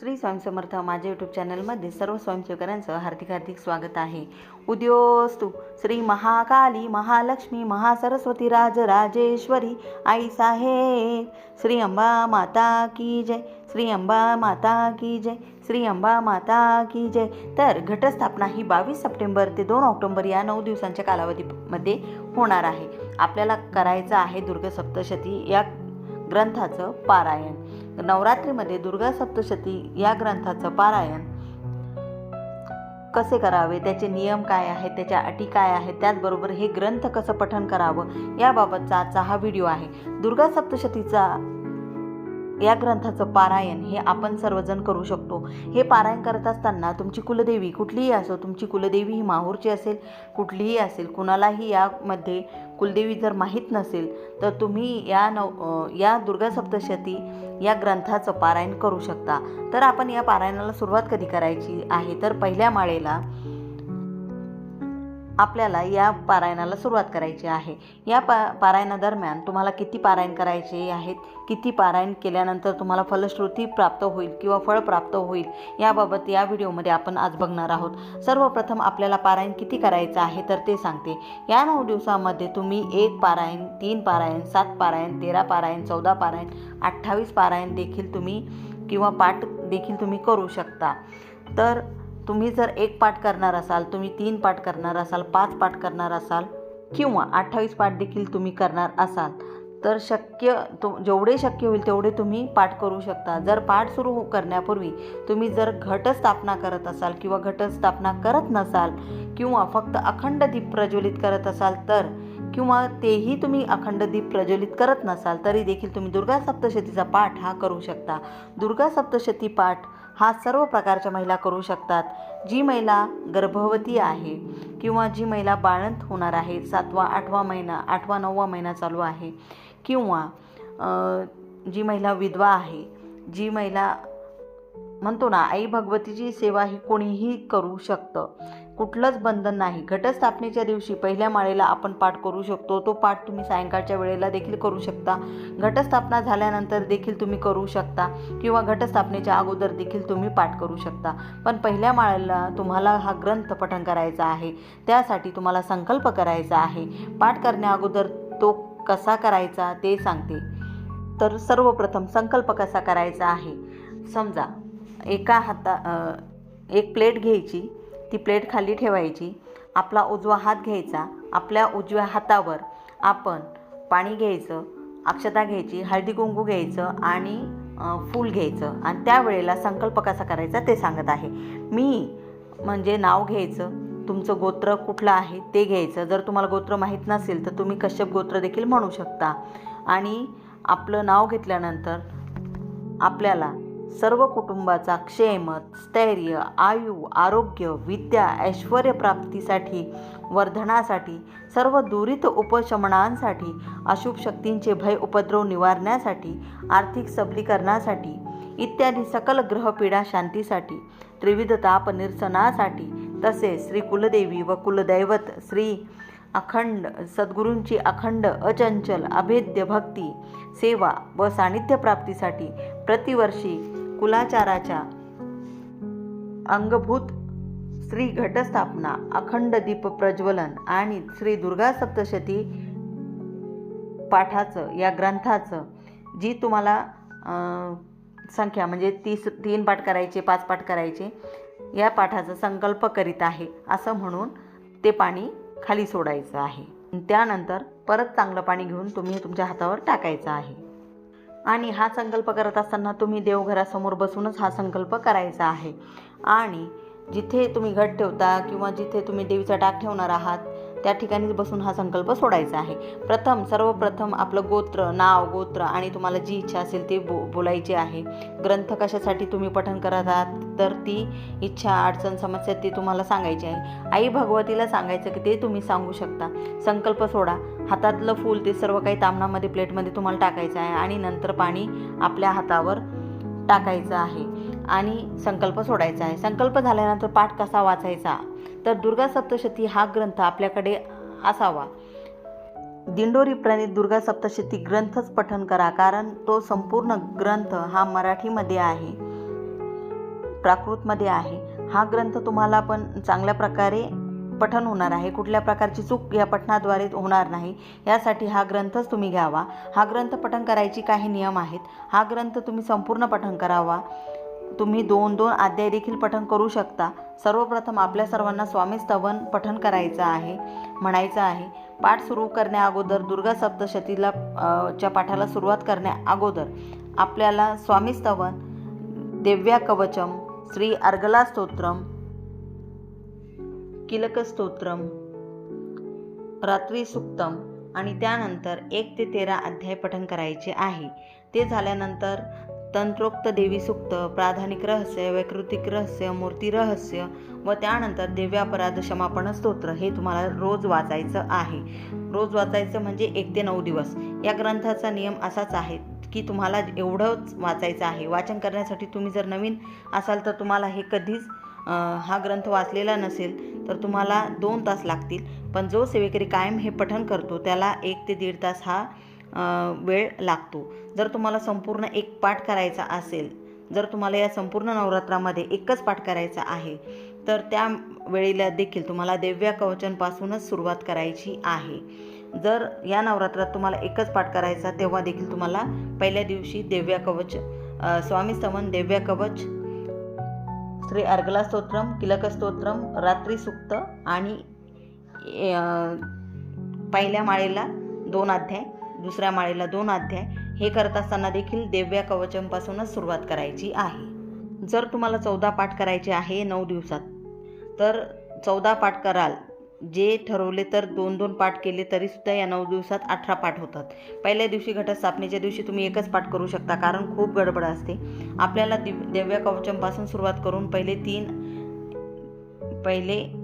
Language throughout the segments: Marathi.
श्री स्वयंसमर्थ माझ्या यूट्यूब चॅनलमध्ये सर्व स्वयंसेवकांचं हार्दिक हार्दिक स्वागत आहे. उद्योस्तु श्री महाकाली महालक्ष्मी महासरस्वती राजराजेश्वरी आई साहेब श्री अंबा माता की जय श्री अंबा माता की जय श्री अंबा माता की जय. तर घटस्थापना ही बावीस सप्टेंबर ते दोन ऑक्टोंबर या नऊ दिवसांच्या कालावधीमध्ये होणार आहे. आपल्याला करायचं आहे दुर्गसप्तशती या ग्रंथाचं पारायण. नवरात्रीमध्ये दुर्गा सप्तशती या ग्रंथाचं पारायण कसे करावे? त्याचे नियम काय आहेत? त्याच्या अटी काय आहेत? त्याचबरोबर हे ग्रंथ कसं पठण करावं? याबाबतचा आजचा हा व्हिडिओ आहे. दुर्गा सप्तशतीचा या ग्रंथाचं पारायण हे आपण सर्वजण करू शकतो. हे पारायण करत असताना तुमची कुलदेवी कुठलीही असो तुमची कुलदेवी ही माहूरची असेल कुठलीही असेल कुणालाही यामध्ये कुलदेवी जर माहीत नसेल तर तुम्ही या नव या दुर्गा सप्तशती या ग्रंथाचं पारायण करू शकता. तर आपण या पारायणाला सुरुवात कधी करायची आहे? तर पहिल्या माळेला आपल्याला या पारायणाला सुरुवात करायची आहे. या पा पारायणादरम्यान तुम्हाला किती पारायण करायचे आहेत? किती पारायण केल्यानंतर तुम्हाला फलश्रुती प्राप्त होईल किंवा फळ प्राप्त होईल? याबाबत या व्हिडिओमध्ये आपण आज बघणार आहोत. सर्वप्रथम आपल्याला पारायण किती करायचं आहे तर ते सांगते. या नऊ दिवसामध्ये तुम्ही एक पारायण तीन पारायण सात पारायण तेरा पारायण चौदा पारायण अठ्ठावीस पारायण देखील तुम्ही किंवा पाठ देखील तुम्ही करू शकता. तर तुम्ही जर एक पाठ करणार असाल तुम्ही तीन पाठ करणार असाल पाच पाठ करणार असाल किंवा अठ्ठावीस पाठ देखील तुम्ही करणार असाल तर शक्य तु जेवढे शक्य होईल तेवढे तुम्ही पाठ करू शकता. जर पाठ सुरू करण्यापूर्वी तुम्ही जर घटस्थापना करत असाल किंवा घटस्थापना करत नसाल किंवा फक्त अखंड दीप प्रज्वलित करत असाल तर किंवा तेही तुम्ही अखंड दीप प्रज्वलित करत नसाल तरी देखील तुम्ही दुर्गा सप्तशतीचा पाठ हा करू शकता. दुर्गा सप्तशती पाठ हा सर्व प्रकारच्या महिला करू शकतात. जी महिला गर्भवती आहे किंवा जी महिला बाळंत होणार आहे सातवा आठवा महिना आठवा नववा महिना चालू आहे किंवा जी महिला विधवा आहे जी महिला म्हणतो ना आई भगवतीची सेवा ही कोणीही करू शकतं. कुठलंच बंधन नाही. घटस्थापनेच्या दिवशी पहिल्या माळेला आपण पाठ करू शकतो. तो पाठ तुम्ही सायंकाळच्या वेळेला देखील करू शकता. घटस्थापना झाल्यानंतर देखील तुम्ही करू शकता. किंवा घटस्थापनेच्या अगोदर देखील तुम्ही पाठ करू शकता. पण पहिल्या माळेला तुम्हाला हा ग्रंथ पठण करायचा आहे. त्यासाठी तुम्हाला संकल्प करायचा आहे. पाठ करण्या अगोदर तो कसा करायचा ते सांगते. तर सर्वप्रथम संकल्प कसा करायचा आहे? समजा एका हाता एक प्लेट घ्यायची ती प्लेट खाली ठेवायची. आपला उजवा हात घ्यायचा. आपल्या उजव्या हातावर आपण पाणी घ्यायचं अक्षता घ्यायची हळदी कुंकू घ्यायचं आणि फूल घ्यायचं. आणि त्यावेळेला संकल्प कसा करायचा ते सांगत आहे. मी म्हणजे नाव घ्यायचं तुमचं गोत्र कुठलं आहे ते घ्यायचं. जर तुम्हाला गोत्र माहीत नसेल तर तुम्ही कश्यप गोत्र देखील म्हणू शकता. आणि आपलं नाव घेतल्यानंतर आपल्याला सर्व कुटुंबाचा क्षेम स्थैर्य आयु आरोग्य विद्या ऐश्वर प्राप्तीसाठी वर्धनासाठी सर्व दुरित उपशमनांसाठी अशुभ शक्तींचे भय उपद्रव निवारण्यासाठी आर्थिक सबलीकरणासाठी इत्यादी सकल ग्रहपीडा शांतीसाठी त्रिविध ताप निरसनासाठी तसेच श्री कुलदेवी व कुलदैवत श्री अखंड सद्गुरूंची अखंड अचंचल अभेद्य भक्ती सेवा व सानिध्य प्राप्तीसाठी प्रतिवर्षी कुलाचाराच्या अंगभूत श्री घटस्थापना अखंड दीप प्रज्वलन आणि श्री दुर्गा सप्तशती पाठाचं या ग्रंथाचं जी तुम्हाला संख्या म्हणजे तीस तीन पाठ करायचे पाच पाठ करायचे या पाठाचा संकल्प करीत आहे. असं म्हणून ते पाणी खाली सोडायचं आहे. त्यानंतर परत चांगलं पाणी घेऊन तुम्ही तुमच्या हातावर टाकायचं आहे. आणि हा संकल्प करत असताना तुम्ही देवघरासमोर बसूनच हा संकल्प करायचा आहे. आणि जिथे तुम्ही घट ठेवता किंवा जिथे तुम्ही देवीचा टाक ठेवणार आहात त्या ठिकाणी बसून हा संकल्प सोडायचा आहे. प्रथम सर्वप्रथम आपलं गोत्र नाव गोत्र आणि तुम्हाला जी इच्छा असेल ते बो बोलायचे आहे. ग्रंथ कशासाठी तुम्ही पठन करत आहात? तर ती इच्छा अडचण समस्या ती तुम्हाला सांगायची आहे. आई भगवतीला सांगायचं की ते तुम्ही सांगू शकता. संकल्प सोडा. हातातलं फूल ते सर्व काही तामणामध्ये प्लेटमध्ये तुम्हाला टाकायचं आहे आणि नंतर पाणी आपल्या हातावर टाकायचं आहे आणि संकल्प सोडायचा आहे. संकल्प झाल्यानंतर पाठ कसा वाचायचा? तर दुर्गा सप्तशती हा ग्रंथ आपल्याकडे असावा. दिंडोरी प्रणित दुर्गा सप्तशती ग्रंथच पठन करा कारण तो संपूर्ण ग्रंथ हा मराठीमध्ये आहे प्राकृतमध्ये आहे. हा ग्रंथ तुम्हाला पण चांगल्या प्रकारे पठन होणार आहे. कुठल्या प्रकारची चूक या पठणाद्वारे होणार नाही यासाठी हा ग्रंथच तुम्ही घ्यावा. हा ग्रंथ पठन करायची काही नियम आहेत. हा ग्रंथ तुम्ही संपूर्ण पठन करावा. तुम्ही दोन दोन अध्याय देखील पठण करू शकता. सर्वप्रथम आपल्या सर्वांना स्वामी स्तवन पठण करायचं आहे म्हणायचं आहे पाठ सुरू करण्या अगोदर दुर्गा सप्तशतीला च्या पाठाला सुरुवात करण्या अगोदर आपल्याला स्वामी स्तवन दिव्या कवचम श्री अर्गला स्तोत्रम किलक स्तोत्रम रात्री सुक्तम आणि त्यानंतर एक ते तेरा अध्याय पठण करायचे आहे. ते झाल्यानंतर तंत्रोक्त देवी सुक्त प्राधानिक रहस्य वैकृतिक रहस्य मूर्ती रहस्य व त्यानंतर दिव्यापराध क्षमापण स्तोत्र हे तुम्हाला रोज वाचायचं आहे. रोज वाचायचं म्हणजे एक ते नऊ दिवस. या ग्रंथाचा नियम असाच आहे की तुम्हाला एवढंच वाचायचं आहे. वाचन करण्यासाठी तुम्ही जर नवीन असाल तर तुम्हाला हे कधीच हा ग्रंथ वाचलेला नसेल तर तुम्हाला दोन तास लागतील. पण जो सेवेकरी कायम हे पठण करतो त्याला एक ते दीड तास हा वेळ लागतो. जर तुम्हाला संपूर्ण एक पाठ करायचा असेल जर तुम्हाला या संपूर्ण नवरात्रामध्ये एकच पाठ करायचा आहे तर त्या वेळेला देखील तुम्हाला दिव्या कवचनपासूनच सुरुवात करायची आहे. जर या नवरात्रात तुम्हाला एकच पाठ करायचा तेव्हा देखील तुम्हाला पहिल्या दिवशी दिव्या कवच स्वामी स्तवन दिव्या कवच श्री अर्गला स्तोत्रम किलक स्तोत्रम रात्री सुक्त आणि पहिल्या माळेला दोन अध्याय दुसऱ्या माळेला दोन अध्याय हे करत असताना देखील देव्या कवचमपासूनच सुरुवात करायची आहे. जर तुम्हाला चौदा पाठ करायचे आहे नऊ दिवसात तर चौदा पाठ कराल. जे ठरवले तर दोन दोन पाठ केले तरीसुद्धा या नऊ दिवसात अठरा पाठ होतात. पहिल्या दिवशी घटस्थापनेच्या दिवशी तुम्ही एकच पाठ करू शकता कारण खूप गडबड असते. आपल्याला दिव दिव्या कवचमपासून सुरुवात करून पहिले तीन पहिले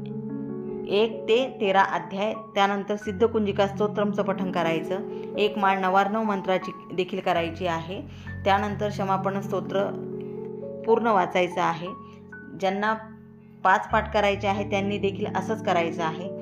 एक ते तेरा अध्याय त्यानंतर सिद्धकुंजिका स्तोत्रमचं पठण करायचं. एक माळ नवार्णव मंत्राची देखील करायची आहे. त्यानंतर क्षमापण स्तोत्र पूर्ण वाचायचं आहे. ज्यांना पाच पाठ करायचे आहे त्यांनी देखील असंच करायचं आहे.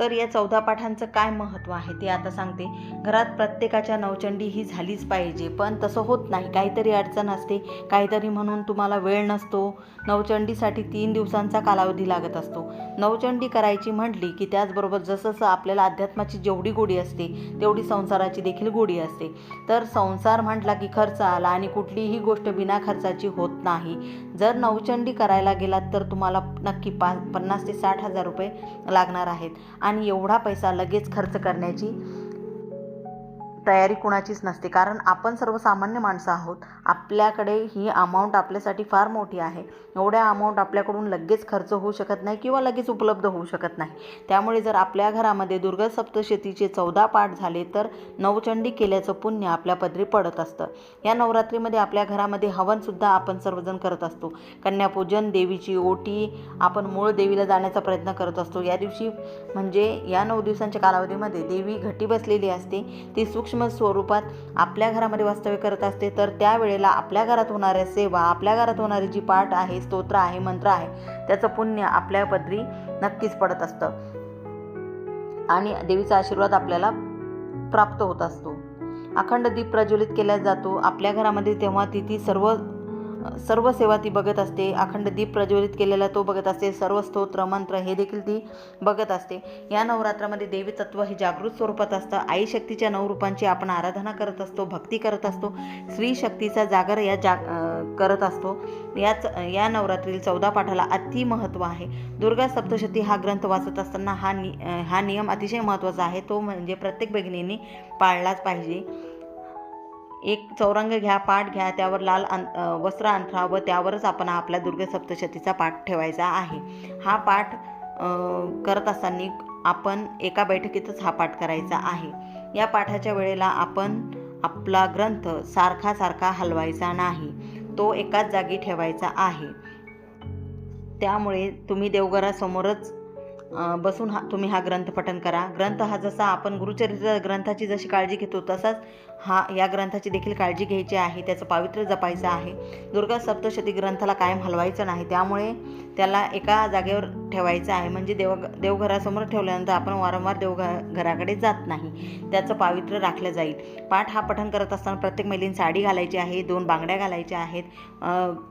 तर या चौदा पाठांचं काय महत्त्व आहे ते आता सांगते. घरात प्रत्येकाच्या नवचंडी ही झालीच पाहिजे पण तसं होत नाही. काहीतरी अडचण असते. काहीतरी म्हणून तुम्हाला वेळ नसतो. नवचंडीसाठी तीन दिवसांचा कालावधी लागत असतो. नवचंडी करायची म्हटली की त्याचबरोबर जसं आपल्याला अध्यात्माची जेवढी गोडी असते तेवढी संसाराची देखील गोडी असते. तर संसार म्हटला की खर्च आला आणि कुठलीही गोष्ट बिना खर्चाची होत नाही. जर नऊचंडी करायला गेलात तर तुम्हाला नक्की पा पन्नास ते साठ हजार रुपये लागणार आहेत. आणि एवढा पैसा लगेच खर्च करण्याची तयारी कुणाचीच नसते. कारण आपण सर्वसामान्य माणसं आहोत. आपल्याकडे ही अमाऊंट आपल्यासाठी फार मोठी आहे. एवढ्या अमाऊंट आपल्याकडून लगेच खर्च होऊ शकत नाही किंवा लगेच उपलब्ध होऊ शकत नाही. त्यामुळे जर आपल्या घरामध्ये दुर्गा सप्तशतीचे चौदा पाठ झाले तर नवचंडी केल्याचं पुण्य आपल्या पदरी पडत असतं. या नवरात्रीमध्ये आपल्या घरामध्ये हवनसुद्धा आपण सर्वजण करत असतो. कन्यापूजन देवीची ओटी आपण मूळ देवीला जाण्याचा प्रयत्न करत असतो. या दिवशी म्हणजे या नऊ दिवसांच्या कालावधीमध्ये देवी घटी बसलेली असते. ती सूक्ष्म स्वरूपात आपल्या घरामध्ये वास्तव्य करत असते तर त्यावेळेला आपल्या घरात होणाऱ्या सेवा आपल्या घरात होणारी जी पाठ आहे स्तोत्र आहे मंत्र आहे त्याचं पुण्य आपल्या पदरी नक्कीच पडत असतं. आणि देवीचा आशीर्वाद आपल्याला प्राप्त होत असतो. अखंड दीप प्रज्वलित केला जातो. आपल्या घरामध्ये तेव्हा तिथी सर्व सर्व सेवा ती बघत असते. अखंड दीप प्रज्वलित केलेला तो बघत असते. सर्व स्तोत्र मंत्र हे देखील ती बघत असते. या नवरात्रामध्ये देवी तत्व हे जागृत स्वरूपात असतं. आई शक्तीच्या नऊ रूपांची आपण आराधना करत असतो भक्ती करत असतो. स्त्री शक्तीचा जागर या जा करत असतो. याच या नवरात्रीतील चौदा पाठाला अति महत्त्व आहे. दुर्गा सप्तशती हा ग्रंथ वाचत असताना हा नि हा नियम अतिशय महत्त्वाचा आहे. तो म्हणजे प्रत्येक भगिनींनी पाळलाच पाहिजे. एक चौरंग घ्या पाठ घ्या त्यावर लाल अं वस्त्र अंथरा व त्यावरच आपण आपल्या दुर्गा सप्तशतीचा पाठ ठेवायचा आहे. हा पाठ करत असताना आपण एका बैठकीतच हा पाठ करायचा आहे. या पाठाच्या वेळेला आपण आपला ग्रंथ सारखा सारखा हलवायचा नाही. तो एकाच जागी ठेवायचा आहे. त्यामुळे तुम्ही देवघरासमोरच बसून हा तुम्ही हा ग्रंथ पठण करा. ग्रंथ हा जसा आपण गुरुचरित्र ग्रंथाची जशी काळजी घेतो तसाच हा या ग्रंथाची देखील काळजी घ्यायची आहे. त्याचं पावित्र्य जपायचं आहे. दुर्गा सप्तशती ग्रंथाला कायम हलवायचं नाही. त्यामुळे त्याला एका जागेवर ठेवायचं आहे. म्हणजे देव देवघरासमोर ठेवल्यानंतर आपण वारंवार देवघ घराकडे जात नाही. त्याचं पावित्र्य राखलं जाईल. पाठ हा पठण करत असताना प्रत्येक महिलेने साडी घालायची आहे. दोन बांगड्या घालायच्या आहेत.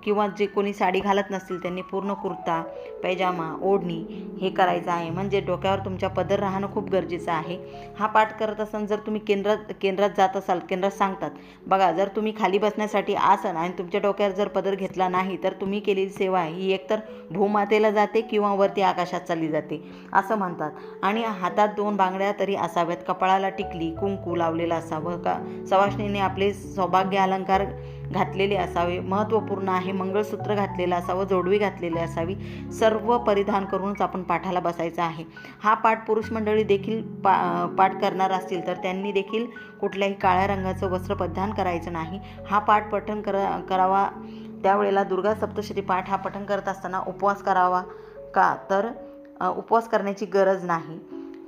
किंवा जे कोणी साडी घालत नसतील त्यांनी पूर्ण कुर्ता पैजामा ओढणी हे करायचं आहे. म्हणजे डोक्यावर तुमच्या पदर राहणं खूप गरजेचं आहे. हा पाठ करत असताना जर तुम्ही केंद्रात केंद्रात जात असाल केंद्र सांगतात बघा जर तुम्ही खाली बसण्यासाठी आसन आणि तुमच्या डोक्यावर जर पदर घेतला नाही तर तुम्ही केलेली सेवा ही एकतर भूमातेला जाते किंवा वरती आकाशात चालली जाते असं म्हणतात. आणि हातात दोन बांगड्या तरी असाव्यात कपाळाला टिकली कुंकू लावलेला असावं. का सवाष्णीने आपले सौभाग्य अलंकार घातलेले असावे. महत्त्वपूर्ण आहे मंगळसूत्र घातलेलं असावं जोडवी घातलेली असावी. सर्व परिधान करूनच आपण पाठाला बसायचं आहे. हा पाठ पुरुष मंडळी देखील पा पाठ करणार असतील तर त्यांनी देखील कुठल्याही काळ्या रंगाचं वस्त्र परिधान करायचं नाही. हा पाठ पठण करा करावा. त्यावेळेला दुर्गा सप्तशती पाठ हा पठण करत असताना उपवास करावा का? तर उपवास करण्याची गरज नाही.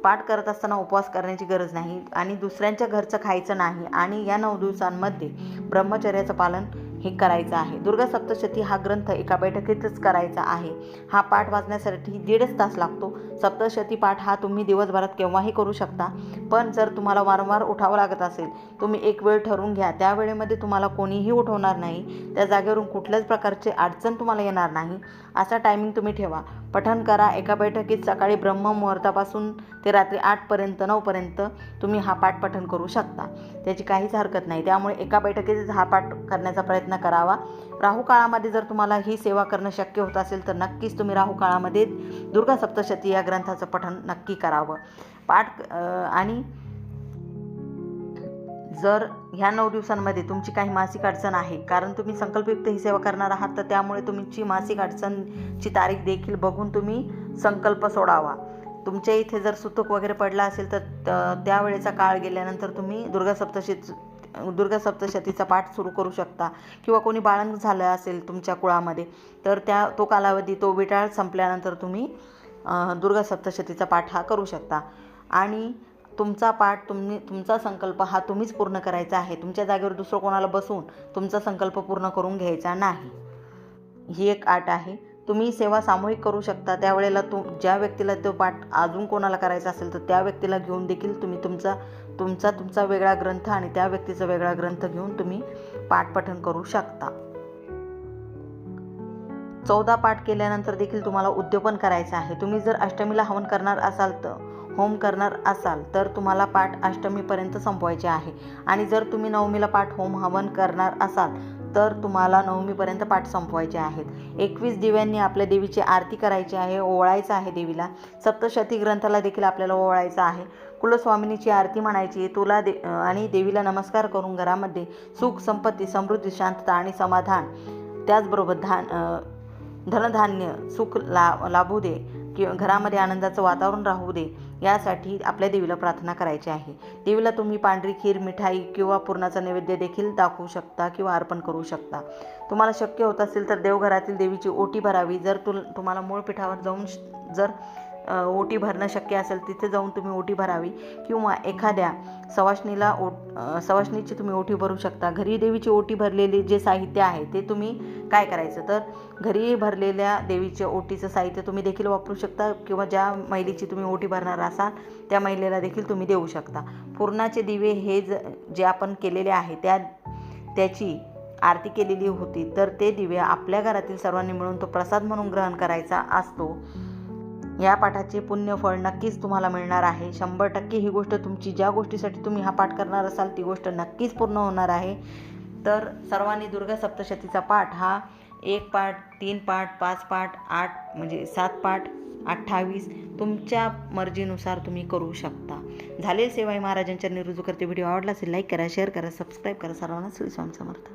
पाठ करत असताना उपवास करण्याची गरज नाही आणि दुसऱ्यांच्या घरचं खायचं नाही आणि या नऊ दिवसांमध्ये ब्रह्मचर्याचं पालन हे करायचं आहे. दुर्गा सप्तशती हा ग्रंथ एका बैठकीतच करायचा आहे. हा पाठ वाचण्यासाठी दीडच तास लागतो. सप्तशती पाठ हा तुम्ही दिवसभरात केव्हाही करू शकता. पण जर तुम्हाला वारंवार उठावं लागत असेल तुम्ही एक वेळ ठरवून घ्या. त्या वेळेमध्ये तुम्हाला कोणीही उठवणार नाही. त्या जागेवरून कुठल्याच प्रकारची अडचण तुम्हाला येणार नाही. असा टायमिंग तुम्ही ठेवा. पठण करा. एका बैठकीत सकाळी ब्रह्ममुहूर्तापासून ते रात्री आठपर्यंत नऊपर्यंत तुम्ही हा पाठ पठण करू शकता. त्याची काहीच हरकत नाही. त्यामुळे एका बैठकीतच हा पाठ करण्याचा प्रयत्न करावा. राहू काळामध्ये जर तुम्हाला ही सेवा करणं शक्य होत असेल तर नक्कीच तुम्ही राहू काळामध्ये दुर्गा सप्तशती या ग्रंथाचं पठण नक्की करावं. पाठ आणि जर ह्या नऊ दिवसांमध्ये तुमची काही मासिक अडचण आहे कारण तुम्ही संकल्पयुक्त ही सेवा करणार आहात तर त्यामुळे तुमची मासिक अडचणची तारीख देखील बघून तुम्ही संकल्प सोडावा. तुमच्या इथे जर सुतक वगैरे पडला असेल तर त- त्यावेळेचा काळ गेल्यानंतर तुम्ही दुर्गा सप्तशती दुर्गा सप्तशतीचा पाठ सुरू करू शकता. किंवा कोणी बाळंग झालं असेल तुमच्या कुळामध्ये तर त्या तो कालावधी तो विटाळ संपल्यानंतर तुम्ही दुर्गा सप्तशतीचा पाठ हा करू शकता. आणि तुमचा पाठ तुम्ही तुमचा संकल्प हा तुम्हीच पूर्ण करायचा आहे. तुमच्या जागेवर दुसरं कोणाला बसवून तुमचा संकल्प पूर्ण करून घ्यायचा नाही. ही एक आट आहे. तुम्ही सेवा सामूहिक करू शकता. त्यावेळेला तु ज्या व्यक्तीला तो पाठ अजून कोणाला करायचा असेल तर त्या व्यक्तीला घेऊन देखील तुम्ही तुमचा तुमचा तुमचा वेगळा ग्रंथ आणि त्या व्यक्तीचा वेगळा ग्रंथ घेऊन तुम्ही पाठपठण करू शकता. चौदा पाठ केल्यानंतर देखील तुम्हाला उद्योपन करायचं आहे. तुम्ही जर अष्टमीला हवन करणार असाल तर होम करणार असाल तर तुम्हाला पाठ अष्टमीपर्यंत संपवायचे आहे. आणि जर तुम्ही नवमीला पाठ होम हवन करणार असाल तर तुम्हाला नवमीपर्यंत पाठ संपवायचे आहेत. एकवीस दिव्यांनी आपल्या देवीची आरती करायची आहे ओवाळायचं आहे देवीला. सप्तशती ग्रंथाला देखील आपल्याला ओवाळायचं आहे. कुलस्वामिनीची आरती म्हणायची तुला दे आणि देवीला नमस्कार करून घरामध्ये सुख संपत्ती समृद्धी शांतता आणि समाधान त्याचबरोबर धान धनधान्य सुख ला लाभू दे. किंवा घरामध्ये आनंदाचं वातावरण राहू दे यासाठी आपल्या देवीला प्रार्थना करायची आहे. देवीला तुम्ही पांढरी खीर मिठाई किंवा पुरणाचा नैवेद्य देखील दाखवू शकता किंवा अर्पण करू शकता. तुम्हाला शक्य होत असेल तर देवघरातील देवीची ओटी भरावी. जर तुल तुम्हाला मूळ पीठावर जाऊन श- जर ओटी भरणं शक्य असेल तिथे जाऊन तुम्ही ओटी भरावी. किंवा एखाद्या सवाशणीला ओट सवाशणीची तुम्ही ओटी भरू शकता. घरी देवीची ओटी भरलेली जे साहित्य आहे ते तुम्ही काय करायचं? तर घरी भरलेल्या देवीच्या ओटीचं साहित्य तुम्ही देखील वापरू शकता किंवा ज्या महिलेची तुम्ही ओटी भरणार असाल त्या महिलेला देखील तुम्ही देऊ शकता. पूर्णाचे दिवे हे ज जे आपण केलेले आहे त्या त्याची आरती केलेली होती तर ते दिवे आपल्या घरातील सर्वांनी मिळून तो प्रसाद म्हणून ग्रहण करायचा असतो. या पाठाचे पुण्यफळ नक्कीच तुम्हाला मिळणार आहे. शंभर टक्के ही गोष्ट तुमची ज्या गोष्टीसाठी तुम्ही हा पाठ करणार असाल ती गोष्ट नक्कीच पूर्ण होणार आहे. तर सर्वांनी दुर्गा सप्तशतीचा पाठ हा एक पाठ तीन पाठ पाच पाठ आठ म्हणजे सात पाठ अठ्ठावीस तुमच्या मर्जीनुसार तुम्ही करू शकता. झाले सेवाई महाराजांच्या निरुजू करते. व्हिडिओ आवडला असेल लाईक करा शेअर करा सबस्क्राईब करा. सर्वांना श्री स्वामी समर्थ.